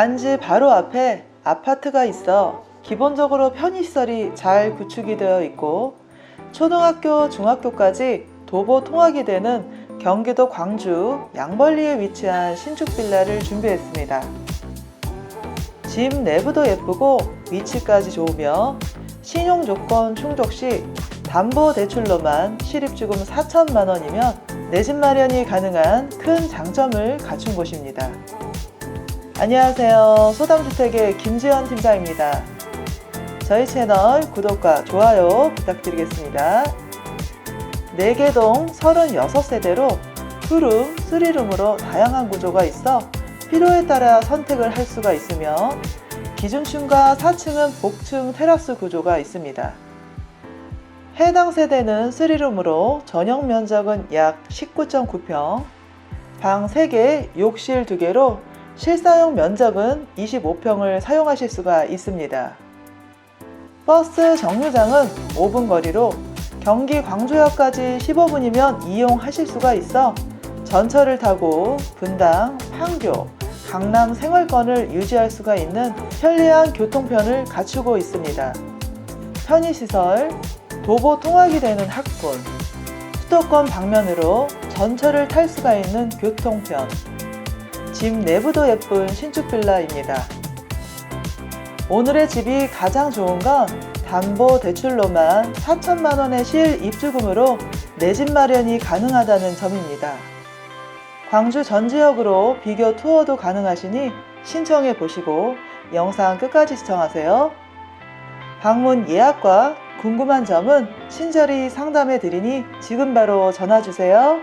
단지 바로 앞에 아파트가 있어 기본적으로 편의시설이 잘 구축이 되어 있고 초등학교, 중학교까지 도보 통학이 되는 경기도 광주 양벌리에 위치한 신축 빌라를 준비했습니다. 집 내부도 예쁘고 위치까지 좋으며 신용 조건 충족 시 담보 대출로만 실입주금 4천만 원이면 내 집 마련이 가능한 큰 장점을 갖춘 곳입니다. 안녕하세요. 소담주택의 김지연 팀장입니다. 저희 채널 구독과 좋아요 부탁드리겠습니다. 4개동 36세대로 투룸, 쓰리룸으로 다양한 구조가 있어 필요에 따라 선택을 할 수가 있으며 기준층과 4층은 복층 테라스 구조가 있습니다. 해당 세대는 3룸으로 전용 면적은 약 19.9평, 방 3개, 욕실 2개로 실사용 면적은 25평을 사용하실 수가 있습니다. 버스 정류장은 5분 거리로 경기 광주역까지 15분이면 이용하실 수가 있어 전철을 타고 분당, 판교, 강남 생활권을 유지할 수가 있는 편리한 교통편을 갖추고 있습니다. 편의시설, 도보 통학이 되는 학군, 수도권 방면으로 전철을 탈 수가 있는 교통편, 집 내부도 예쁜 신축 빌라입니다. 오늘의 집이 가장 좋은 건 담보 대출로만 4천만 원의 실 입주금으로 내 집 마련이 가능하다는 점입니다. 광주 전 지역으로 비교 투어도 가능하시니 신청해 보시고 영상 끝까지 시청하세요. 방문 예약과 궁금한 점은 친절히 상담해 드리니 지금 바로 전화 주세요.